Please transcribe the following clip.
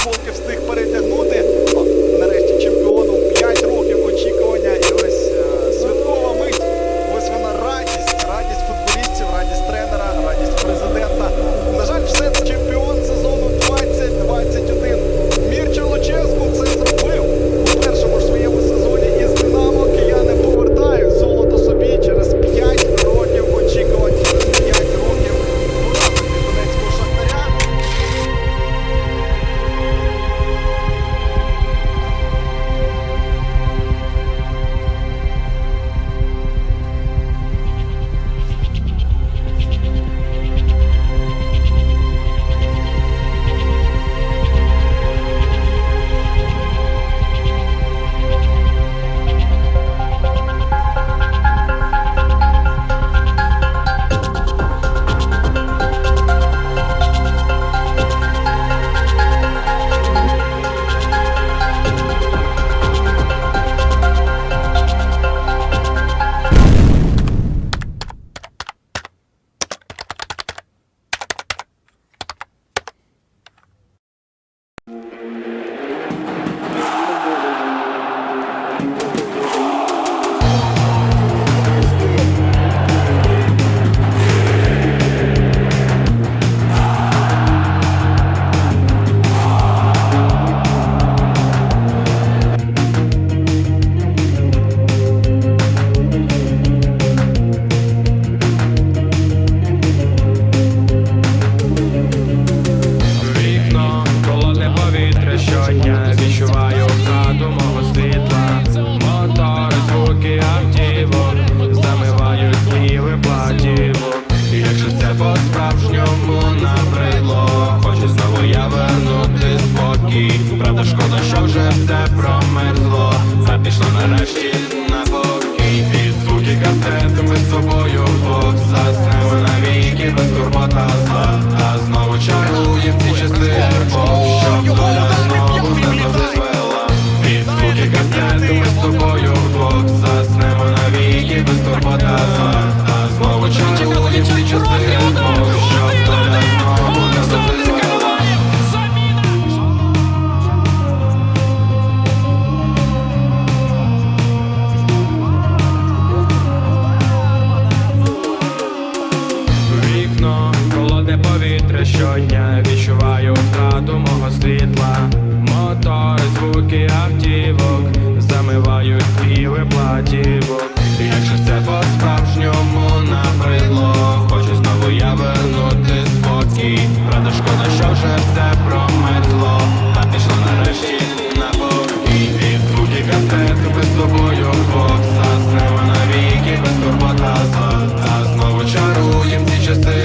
фотки встиг перетягнути. так промерзло, це пішло нарешті на бок І звуки касети ми з собою вдвох Заснемо навіки без турбота зла. А знову чарує в ці часи любов Щоб доля знову не зазвела Під звуки касети ми з тобою вдвох я відчуваю втрату мого світла, мотори, звуки автівок, замивають хліви платівок. якщо же це по-справжньому набридло, хочу знову я вернути спокій. Правда, шкода, що вже все промерзло, та пішло нарешті на боки. від звуки касети без тобою бокса, Застрема навіки, без турбота зла, та знову чаруєм ці часи.